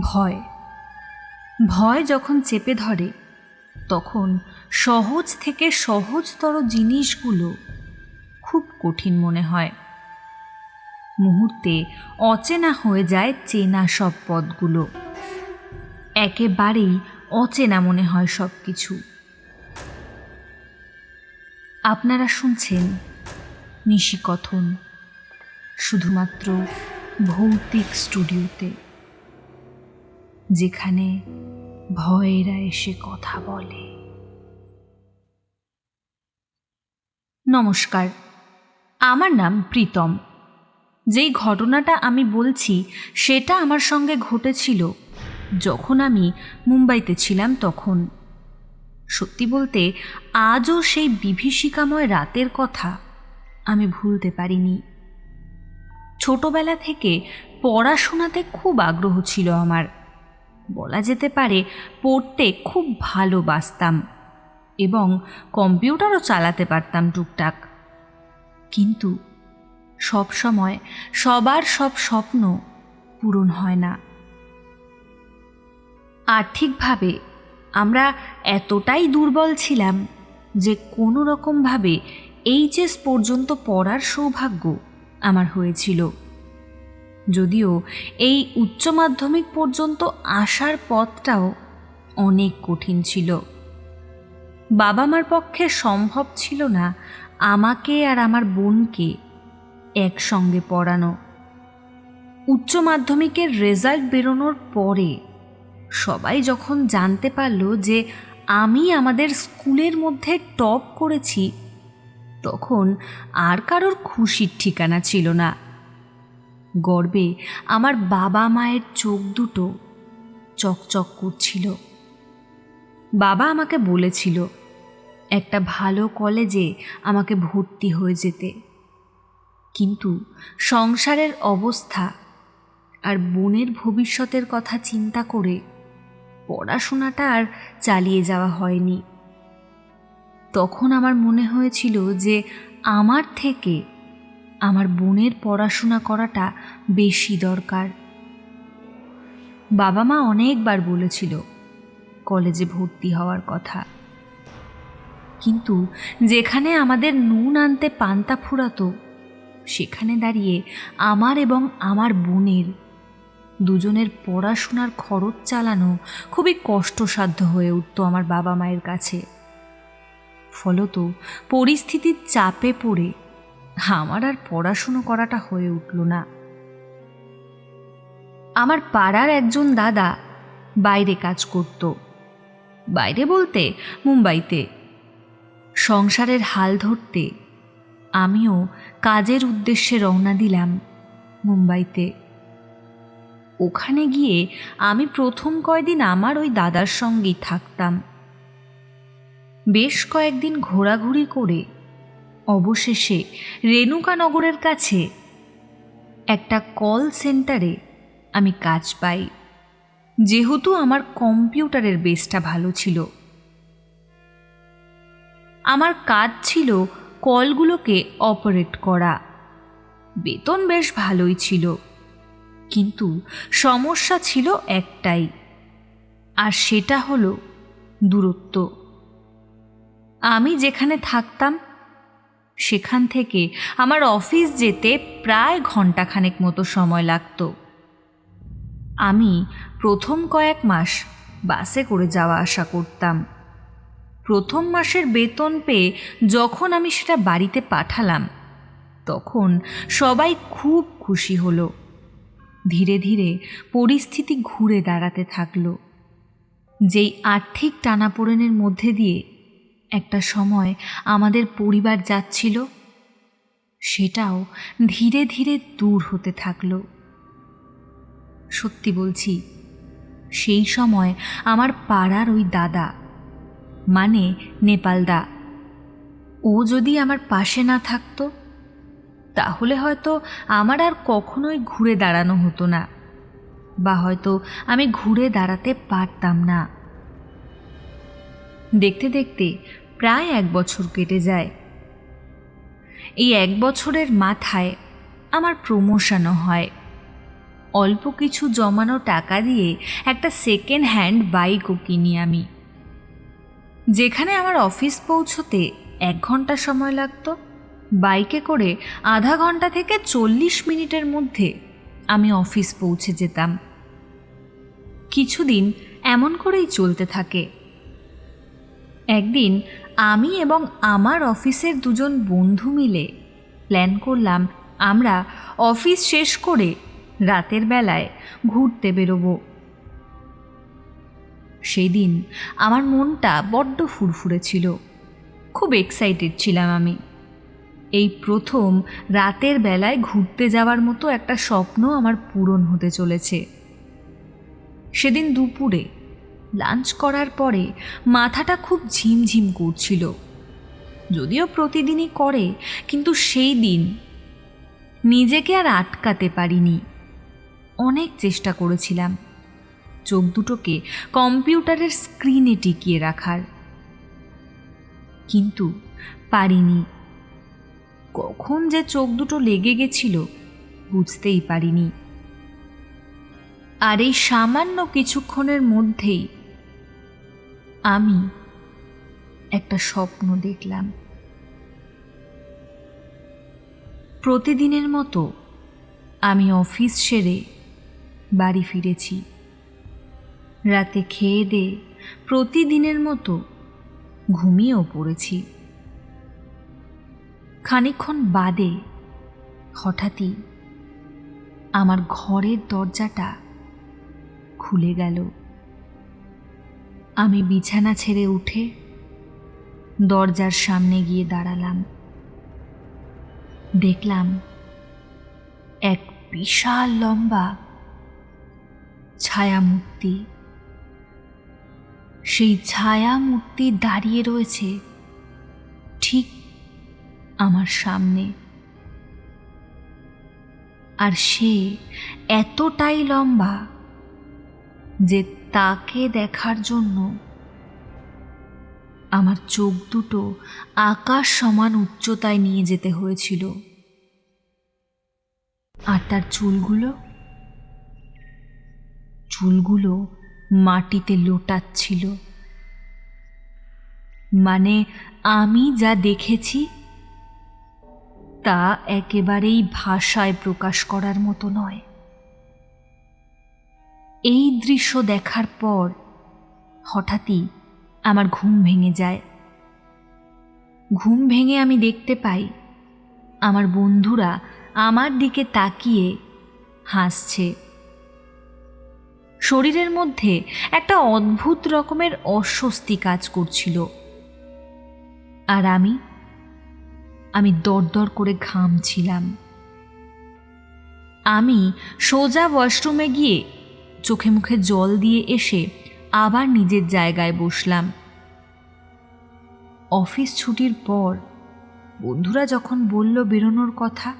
ভয়। ভয় যখন চেপে ধরে, তখন সহজ থেকে সহজতর জিনিসগুলো খুব কঠিন মনে হয়। মুহূর্তে অচেনা হয়ে যায় চেনা সব পদগুলো। একেবারেই অচেনা মনে হয় সব কিছু আপনারা শুনছেন নিশিকথন, শুধুমাত্র ভৌতিক স্টুডিওতে। যেখানে ভয়েরা এসে কথা বলে। নমস্কার, আমার নাম প্রীতম। যেই ঘটনাটা আমি বলছি, সেটা আমার সঙ্গে ঘটেছিল যখন আমি মুম্বাইতে ছিলাম তখন। সত্যি বলতে, আজও সেই বিভীষিকাময় রাতের কথা আমি ভুলতে পারিনি। ছোটবেলা থেকে পড়াশোনাতে খুব আগ্রহ ছিল আমার। বলা যেতে পারে পড়তে খুব ভালোবাসতাম এবং কম্পিউটারও চালাতে পারতাম টুকটাক। কিন্তু সব সময় সবার সব স্বপ্ন পূরণ হয় না। আর্থিকভাবে আমরা এতটাই দুর্বল ছিলাম যে কোনো রকমভাবে এইচএস পর্যন্ত পড়ার সৌভাগ্য আমার হয়েছিল। যদিও এই উচ্চ মাধ্যমিক পর্যন্ত আসার পথটাও অনেক কঠিন ছিল। বাবা মার পক্ষে সম্ভব ছিল না আমাকে আর আমার বোনকে একসঙ্গে পড়ানো। উচ্চ মাধ্যমিকের রেজাল্ট বেরোনোর পরে সবাই যখন জানতে পারল যে আমি আমাদের স্কুলের মধ্যে টপ করেছি, তখন আর কারোর খুশির ঠিকানা ছিল না। গর্বে আমার বাবা মায়ের চোখ দুটো চকচক করছিল। বাবা আমাকে বলেছিল, একটা ভালো কলেজে আমাকে ভর্তি হয়ে যেতে। কিন্তু সংসারের অবস্থা আর বোনের ভবিষ্যতের কথা চিন্তা করে পড়াশোনাটা আর চালিয়ে যাওয়া হয়নি। তখন আমার মনে হয়েছিল যে আমার থেকে আমার বোনের পড়াশোনা করাটা বেশি দরকার। বাবা মা অনেকবার বলেছিল, কলেজে ভর্তি হওয়ার কথা। কিন্তু যেখানে আমাদের নুন আনতে পান্তা ফুরাতো, সেখানে দাঁড়িয়ে আমার এবং আমার বোনের দুজনের পড়াশোনার খরচ চালানো খুবই কষ্টসাধ্য হয়ে উঠত আমার বাবা মায়ের কাছে। ফলত পরিস্থিতির চাপে পড়ে আমার আর পড়াশুনো করাটা হয়ে উঠল না। আমার পাড়ার একজন দাদা বাইরে কাজ করত। বাইরে বলতে মুম্বাইতে। সংসারের হাল ধরতে আমিও কাজের উদ্দেশ্যে রওনা দিলাম মুম্বাইতে। ওখানে গিয়ে আমি প্রথম কয়দিন আমার ওই দাদার সঙ্গেই থাকতাম। বেশ কয়েকদিন ঘোরাঘুরি করে অবশেষে রেণুকানগরের কাছে একটা কল সেন্টারে আমি কাজ পাই। যেহেতু আমার কম্পিউটারের বেসটা ভালো ছিল। আমার কাজ ছিল কলগুলোকে অপারেট করা। বেতন বেশ ভালোই ছিল। কিন্তু সমস্যা ছিল একটাই, আর সেটা হলো দূরত্ব। আমি যেখানে থাকতাম সেখান থেকে আমার অফিস যেতে প্রায় ঘন্টাখানেক মতো সময় লাগত। আমি প্রথম কয়েক মাস বাসে করে যাওয়া আসা করতাম। প্রথম মাসের বেতন পেয়ে যখন আমি সেটা বাড়িতে পাঠালাম, তখন সবাই খুব খুশি হলো। ধীরে ধীরে পরিস্থিতি ঘুরে দাঁড়াতে থাকল। যেই আর্থিক টানাপোড়েনের মধ্যে দিয়ে একটা সময় আমাদের পরিবার যাচ্ছিল, সেটাও ধীরে ধীরে দূর হতে থাকল। সত্যি বলছি, সেই সময় আমার পাড়ার ওই দাদা মানে নেপালদা ও যদি আমার পাশে না থাকতো, তাহলে হয়তো আমার আর কখনোই ঘুরে দাঁড়ানো হতো না, বা হয়তো আমি ঘুরে দাঁড়াতে পারতাম না। দেখতে দেখতে প্রায় এক বছর কেটে যায়। এই এক বছরের মাথায় আমার প্রমোশনও হয়। অল্প কিছু জমানো টাকা দিয়ে একটা সেকেন্ড হ্যান্ড বাইকও কিনি আমি। যেখানে আমার অফিস পৌঁছতে এক ঘণ্টা সময় লাগতো। বাইকে করে আধা ঘণ্টা থেকে চল্লিশ মিনিটের মধ্যে আমি অফিস পৌঁছে যেতাম। কিছুদিন এমন করেই চলতে থাকে। একদিন আমি এবং আমার অফিসের দুজন বন্ধু মিলে প্ল্যান করলাম, আমরা অফিস শেষ করে রাতের বেলায় ঘুরতে বেরোবো। সেই দিন আমার মনটা বড্ড ফুরফুরে ছিল। খুব এক্সাইটেড ছিলাম আমি। এই প্রথম রাতের বেলায় ঘুরতে যাওয়ার মতো একটা স্বপ্ন আমার পূরণ হতে চলেছে। সেদিন দুপুরে লাঞ্চ করার পরে মাথাটা খুব ঝিমঝিম করছিল। যদিও প্রতিদিনই করে, কিন্তু সেই দিন নিজেকে আর আটকাতে পারিনি। অনেক চেষ্টা করেছিলাম। চোখ দুটোকে কম্পিউটারের স্ক্রিনে টিকিয়ে রাখার। কিন্তু পারিনি। কখন যে চোখ দুটো লেগে গেছিল, বুঝতেই পারিনি। আর এই সামান্য কিছুক্ষণের মধ্যেই আমি একটা স্বপ্ন দেখলাম। প্রতিদিনের মতো আমি অফিস সেরে বাড়ি ফিরেছি। রাতে খেয়ে দে প্রতিদিনের মতো ঘুমিয়েও পড়েছি। খানিকক্ষণ বাদে হঠাৎই আমার ঘরের দরজাটা খুলে গেল। আমি বিছানা ছেড়ে উঠে দরজার সামনে গিয়ে দাঁড়ালাম। দেখলাম এক বিশাল লম্বা ছায়ামূর্তি। সেই ছায়ামূর্তি দাঁড়িয়ে রয়েছে ঠিক আমার সামনে। আর সে এতটাই লম্বা যে তাকে দেখার জন্য আমার চোখ দুটো আকাশ সমান উচ্চতায় নিয়ে যেতে হয়েছিল। আর তার চুলগুলো? চুলগুলো মাটিতে লোটাচ্ছিল। মানে আমি যা দেখেছি, তা একেবারেই ভাষায় প্রকাশ করার মতো নয়। এই দৃশ্য দেখার পর হঠাৎই আমার ঘুম ভেঙে যায়। ঘুম ভেঙে আমি দেখতে পাই, আমার বন্ধুরা আমার দিকে তাকিয়ে হাসছে। শরীরের মধ্যে একটা অদ্ভুত রকমের অস্বস্তি কাজ করছিল। আর আমি আমি দরদর করে ঘামছিলাম। আমি সোজা ওয়াশরুমে গিয়ে চোখে মুখে জল দিয়ে এসে আবার নিজের জায়গায় বসলাম। অফিস ছুটির পর বন্ধুরা যখন বলল বেরোনোর কথা,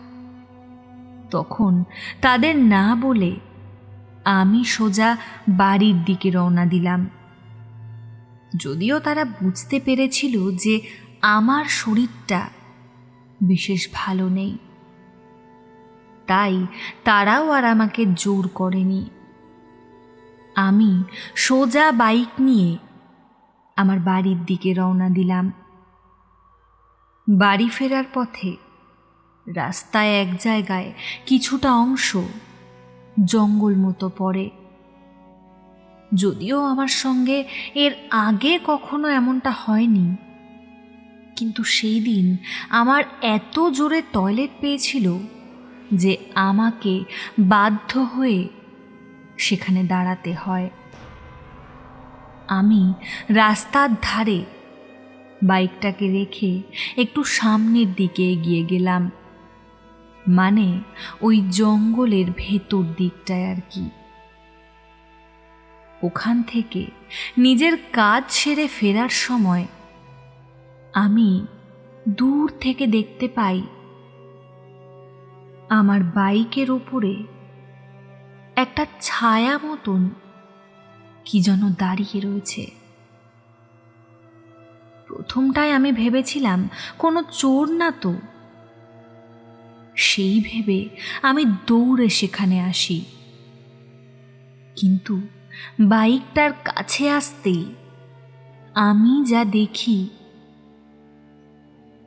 তখন তাদের না বলে আমি সোজা বাড়ির দিকে রওনা দিলাম। যদিও তারা বুঝতে পেরেছিল যে আমার শরীরটা বিশেষ ভালো নেই, তাই তারাও আর আমাকে জোর করেনি। আমি সোজা বাইক নিয়ে আমার বাড়ির দিকে রওনা দিলাম। বাড়ি ফেরার পথে রাস্তায় এক জায়গায় কিছুটা অংশ জঙ্গল মতো পড়ে। যদিও আমার সঙ্গে এর আগে কখনো এমনটা হয়নি, কিন্তু সেই দিন আমার এত জোরে টয়লেট পেয়েছিল যে আমাকে বাধ্য হয়ে সেখানে দাঁড়াতে হয়। আমি রাস্তার ধারে বাইকটাকে রেখে একটু সামনের দিকে এগিয়ে গেলাম। মানে ওই জঙ্গলের ভেতর দিকটায় আর কি। ওখান থেকে নিজের কাজ সেরে ফেরার সময় আমি দূর থেকে দেখতে পাই, আমার বাইকের ওপরে একটা ছায়া মতন কি যেন দাঁড়িয়ে রয়েছে। প্রথমটায় আমি ভেবেছিলাম, কোনো চোর না তো। সেই ভেবে আমি দৌড়ে সেখানে আসি। কিন্তু বাইকটার কাছে আসতেই আমি যা দেখি,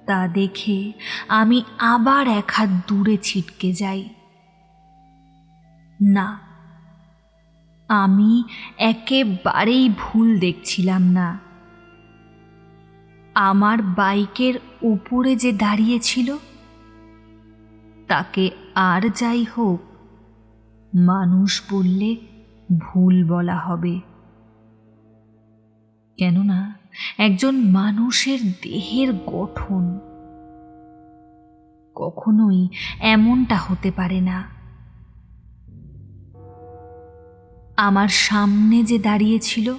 তা দেখে আমি আবার এক হাত দূরে ছিটকে যাই। না, আমি একেবারেই ভুল দেখছিলাম না। আমার বাইকের উপরে যে দাঁড়িয়েছিল তাকে আর যাই হোক, মানুষ বললে ভুল বলা হবে। কেননা, একজন মানুষের দেহের গঠন কখনোই এমনটা হতে পারে না। আমার সামনে যে দাঁড়িয়েছিল,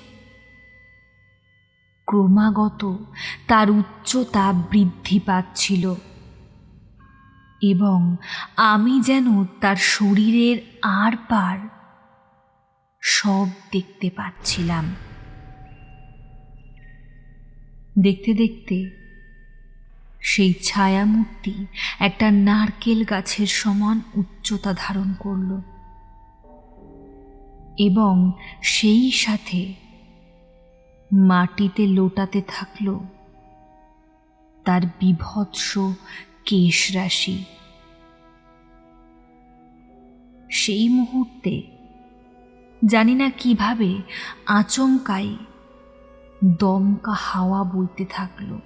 ক্রমাগত তার উচ্চতা বৃদ্ধি পাচ্ছিল এবং আমি যেন তার শরীরের আর পার সব দেখতে পাচ্ছিলাম। দেখতে দেখতে সেই ছায়ামূর্তি একটা নারকেল গাছের সমান উচ্চতা ধারণ করল। এবং সেই সাথে মাটিতে লোটাতে থাকল তার বিভৎস কেশ রাশি। সেই মুহূর্তে জানি না কীভাবে আচমকাই দমকা হাওয়া বইতে থাকল।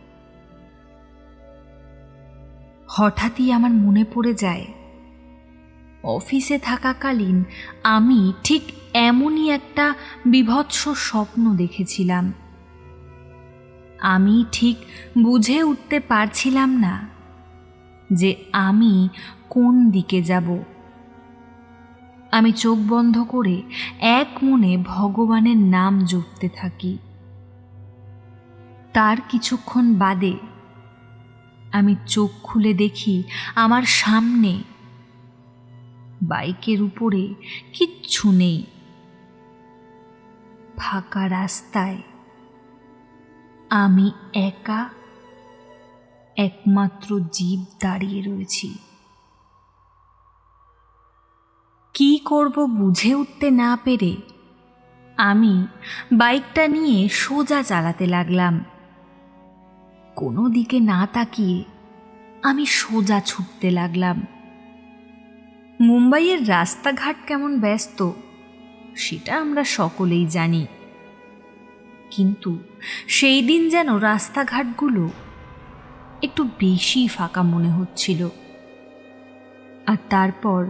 হঠাৎই আমার মনে পড়ে যায় অফিসে থাকাকালীন আমি ঠিক এমনই একটা বিভৎস স্বপ্ন দেখেছিলাম। আমি ঠিক বুঝে উঠতে পারছিলাম না যে আমি কোন দিকে যাব। আমি চোখ বন্ধ করে এক মনে ভগবানের নাম জপতে থাকি। তার কিছুক্ষণ বাদে আমি চোখ খুলে দেখি আমার সামনে বাইকের উপরে কিচ্ছু নেই। ফাঁকা রাস্তায় আমি একা একমাত্র জীব দাঁড়িয়ে রয়েছি। কি করব বুঝে উঠতে না পেরে আমি বাইকটা নিয়ে সোজা চালাতে লাগলাম। কোনো দিকে না তাকিয়ে আমি সোজা ছুটতে লাগলাম। মুম্বাইয়ের রাস্তাঘাট কেমন ব্যস্ত, সেটা আমরা সকলেই জানি। কিন্তু সেই দিন যেন রাস্তাঘাটগুলো একটু বেশি ফাঁকা মনে হচ্ছিল। আর তারপর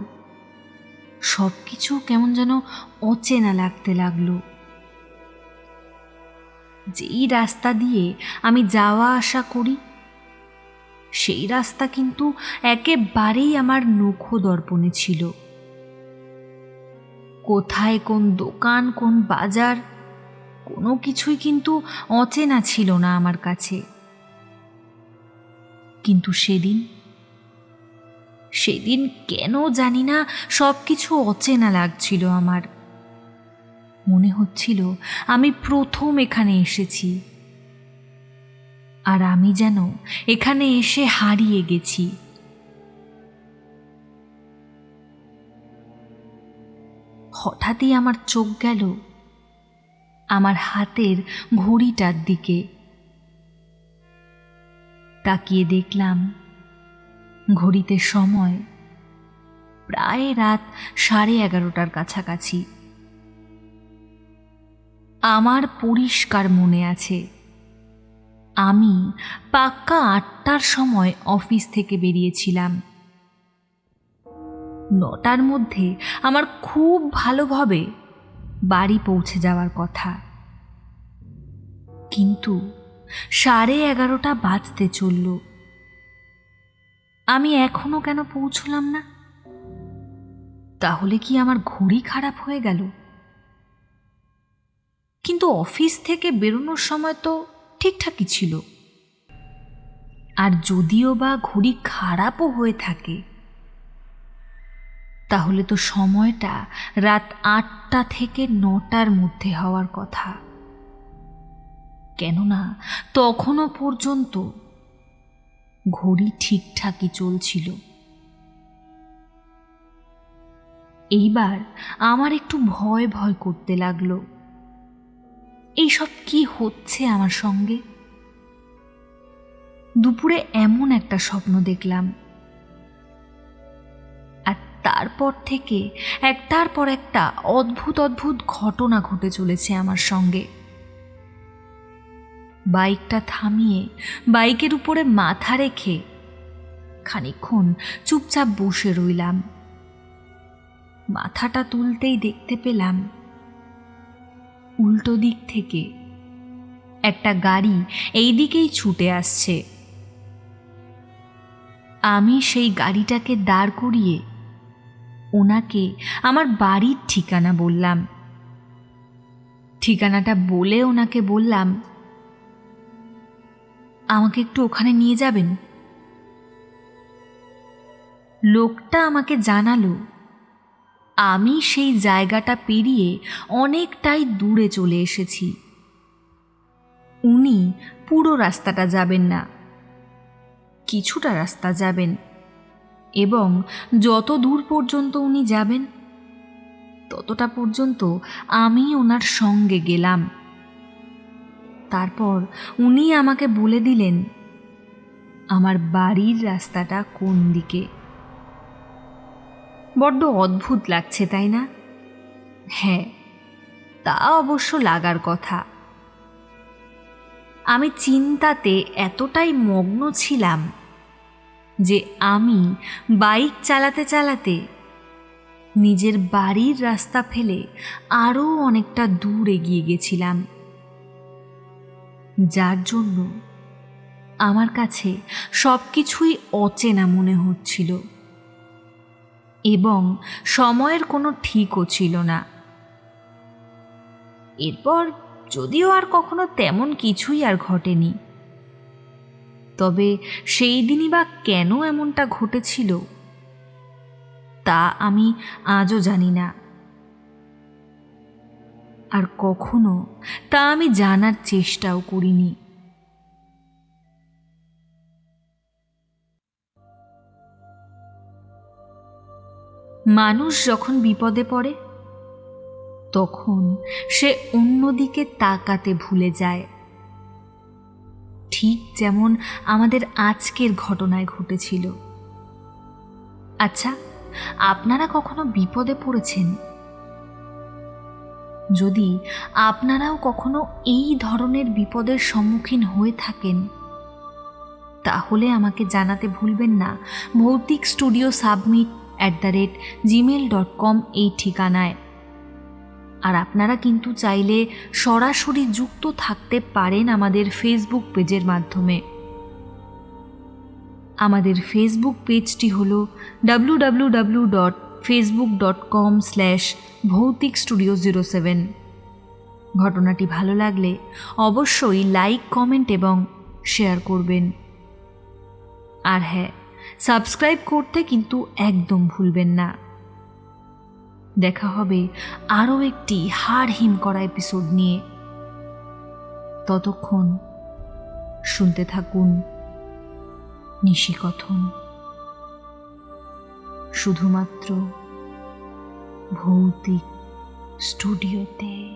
সব কিছু কেমন যেন অচেনা লাগতে লাগল। যেই রাস্তা দিয়ে আমি যাওয়া আসা করি সেই রাস্তা কিন্তু একেবারেই আমার নখো দর্পণে ছিল। কোথায় কোন দোকান, কোন বাজার, কোনো কিছুই কিন্তু অচেনা ছিল না আমার কাছে। কিন্তু সেদিন সেদিন কেন জানি না সব কিছু অচেনা লাগছিল আমার। মনে হচ্ছিল আমি প্রথম এখানে এসেছি। আর আমি যেন এখানে এসে হারিয়ে গেছি। হঠাৎই আমার চোখ গেল আমার হাতের ঘড়িটার দিকে। তাকিয়ে দেখলাম ঘড়িতে সময় প্রায় রাত সাড়ে এগারোটার কাছাকাছি। আমার পরিষ্কার মনে আছে আমি পাক্কা আটটার সময় অফিস থেকে বেরিয়েছিলাম। নটার মধ্যে আমার খুব ভালোভাবে বাড়ি পৌঁছে যাওয়ার কথা। কিন্তু সাড়ে এগারোটা বাজতে চলল। আমি এখনও কেন পৌঁছলাম না? তাহলে কি আমার ঘড়ি খারাপ হয়ে গেল? কিন্তু অফিস থেকে বেরোনোর সময় তো ঠিকঠাকই ছিল। আর যদিও বা ঘড়ি খারাপও হয়ে থাকে, তাহলে তো সময়টা রাত আটটা থেকে নটার মধ্যে হওয়ার কথা। কেননা তখনও পর্যন্ত ঘড়ি ঠিকঠাকই চলছিল। এইবার আমার একটু ভয় ভয় করতে লাগল। এইসব কি হচ্ছে আমার সঙ্গে? দুপুরে এমন একটা স্বপ্ন দেখলাম। আর তারপর থেকে একটার পর একটা অদ্ভুত অদ্ভুত ঘটনা ঘটে চলেছে আমার সঙ্গে। বাইকটা থামিয়ে বাইকের উপরে মাথা রেখে খানিক্ষণ চুপচাপ বসে রইলাম। মাথাটা তুলতেই দেখতে পেলাম উল্টো দিক থেকে। একটা গাড়ি এই দিকেই ছুটে আসছে। আমি সেই গাড়িটাকে দাঁড় করিয়ে ওনাকে আমার বাড়ির ঠিকানা বললাম। ঠিকানাটা বলে ওনাকে বললাম, আমাকে একটু ওখানে নিয়ে যাবেন? লোকটা আমাকে জানালো আমি সেই জায়গাটা পেরিয়ে অনেকটাই দূরে চলে এসেছি। উনি পুরো রাস্তাটা যাবেন না। কিছুটা রাস্তা যাবেন। এবং যত দূর পর্যন্ত উনি যাবেন, ততটা পর্যন্ত আমি ওনার সঙ্গে গেলাম। তারপর উনি আমাকে বলে দিলেন, আমার বাড়ির রাস্তাটা কোন দিকে? বড্ড অদ্ভুত লাগছে, তাই না? হ্যাঁ তা অবশ্য লাগার কথা। আমি চিন্তাতে এতটাই মগ্ন ছিলাম যে আমি বাইক চালাতে চালাতে নিজের বাড়ির রাস্তা ফেলে আরও অনেকটা দূর এগিয়ে গেছিলাম। যার জন্য আমার কাছে সব কিছুই অচেনা মনে হচ্ছিল। এবং সময়ের কোনো ঠিকও ছিল না। এরপর যদিও আর কখনো তেমন কিছুই আর ঘটেনি। তবে সেই দিনই বা কেন এমনটা ঘটেছিল, তা আমি আজও জানি না। আর কখনো তা আমি জানার চেষ্টাও করিনি। মানুষ যখন বিপদে পড়ে, তখন সে অন্যদিকে তাকাতে ভুলে যায়। ঠিক যেমন আমাদের আজকের ঘটনায় ঘটেছিল। আচ্ছা আপনারা কখনো বিপদে পড়েছেন? যদি আপনারাও কখনো এই ধরনের বিপদের সম্মুখীন হয়ে থাকেন, তাহলে আমাকে জানাতে ভুলবেন না। Bhoutik studio submit at the rate Gmail dot com এই ঠিকানায়। আর আপনারা কিন্তু চাইলে সরাসরি যুক্ত থাকতে পারেন আমাদের ফেসবুক পেজের মাধ্যমে। আমাদের ফেসবুক পেজটি হল W W W dot Facebook dot com slash Bhoutik studio zero seven ঘটনাটি ভালো লাগলে অবশ্যই লাইক কমেন্ট এবং শেয়ার করবেন। আর হ্যাঁ সাবস্ক্রাইব করতে কিন্তু একদম ভুলবেন না। দেখা হবে আরও একটি হাড় হিম করা এপিসোড নিয়ে। ততক্ষণ শুনতে থাকুন নিশিকথন। শুধুমাত্র ভৌতিক স্টুডিওতে।